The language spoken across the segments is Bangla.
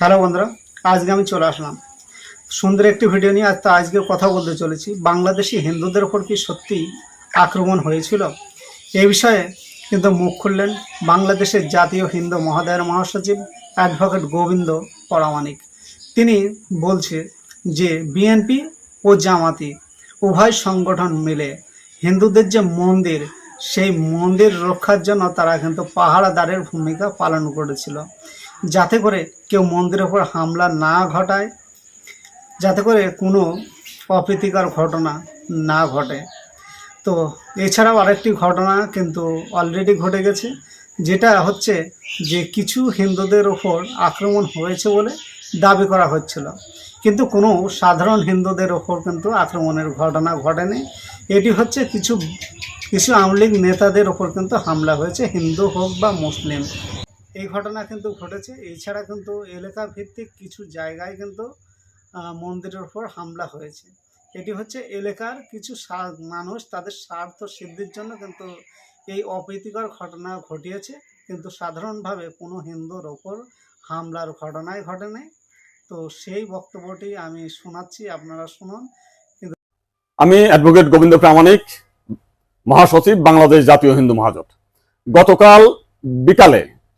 হ্যালো বন্ধুরা, আজকে আমি চলে আসলাম। সুন্দর একটি ভিডিও নিয়ে তো আজকে কথা বলতে চলেছি। বাংলাদেশি হিন্দুদের ওপর কি সত্যি আক্রমণ হয়েছিল? এই বিষয়ে কিন্তু মুখ খুললেন বাংলাদেশের জাতীয় হিন্দু মহাদয়ের মহাসচিব অ্যাডভোকেট গোবিন্দ পরামানিক। তিনি বলছে যে, বিএনপি ও জামাতি উভয় সংগঠন মিলে হিন্দুদের যে মন্দির, সেই মন্দির রক্ষার জন্য তারা কিন্তু পাহারাদারের ভূমিকা পালন করেছিল। যাতে করে কেউ মন্দিরের উপর হামলা না ঘটায়, যাতে করে কোনো অপ্রীতিকর ঘটনা না ঘটে। তো এছাড়াও আরেকটি ঘটনা কিন্তু অলরেডি ঘটে গেছে, যেটা হচ্ছে যে কিছু হিন্দুদের ওপর আক্রমণ হয়েছে বলে দাবি করা হচ্ছিল। কিন্তু কোনো সাধারণ হিন্দুদের ওপর কিন্তু আক্রমণের ঘটনা ঘটেনি। এটি হচ্ছে কিছু কিছু আওয়ামী লীগ নেতাদের ওপর কিন্তু হামলা হয়েছে, হিন্দু হোক বা মুসলিম। এই ঘটনা কিন্তু ঘটেছে। এছাড়া কিন্তু এলাকা ভিত্তিক কিছু জায়গায় কিন্তু মন্দিরের উপর হামলা হয়েছে। এটি হচ্ছে এলাকার কিছু মানুষ তাদের স্বার্থ সিদ্ধির জন্য কিন্তু এই অপ্রীতিকর ঘটনা ঘটিয়েছে। কিন্তু সাধারণভাবে কোনো হিন্দুর ওপর হামলার ঘটনাই ঘটেনি। তো সেই বক্তব্যটি আমি শোনাচ্ছি, আপনারা শুনুন। কিন্তু আমি অ্যাডভোকেট গোবিন্দ প্রামাণিক, মহাসচিব, বাংলাদেশ জাতীয় হিন্দু মহাজোট। গতকাল বিকালে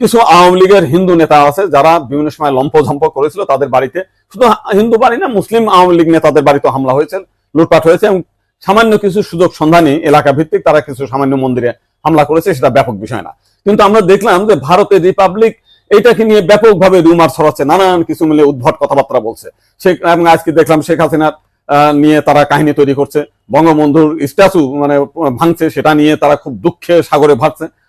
কিছু আওয়ামী লীগের হিন্দু নেতা আছে যারা বিভিন্ন সময় লম্পঝম্প করেছিল তাদের বাড়িতে। শুধু হিন্দু বাড়ি না, মুসলিম আওয়ামী লীগ নেতাদের বাড়িতে হামলা হয়েছে, লুটপাট হয়েছে এবং সামান্য কিছু সুযোগ সন্ধানী এলাকা ভিত্তিক তারা কিছু সামান্য মন্দিরে হামলা করেছে, সেটা ব্যাপক বিষয় না। কিন্তু আমরা দেখলাম যে ভারতের রিপাবলিক এইটাকে নিয়ে ব্যাপকভাবে রুমার ছড়াচ্ছে, নানান কিছু মিলে উদ্ভট কথাবার্তা বলছে। সে এবং আজকে দেখলাম শেখ হাসিনার নিয়ে তারা কাহিনী তৈরি করছে, বঙ্গবন্ধুর স্ট্যাচু মানে ভাঙছে, সেটা নিয়ে তারা খুব দুঃখে সাগরে ভাসছে।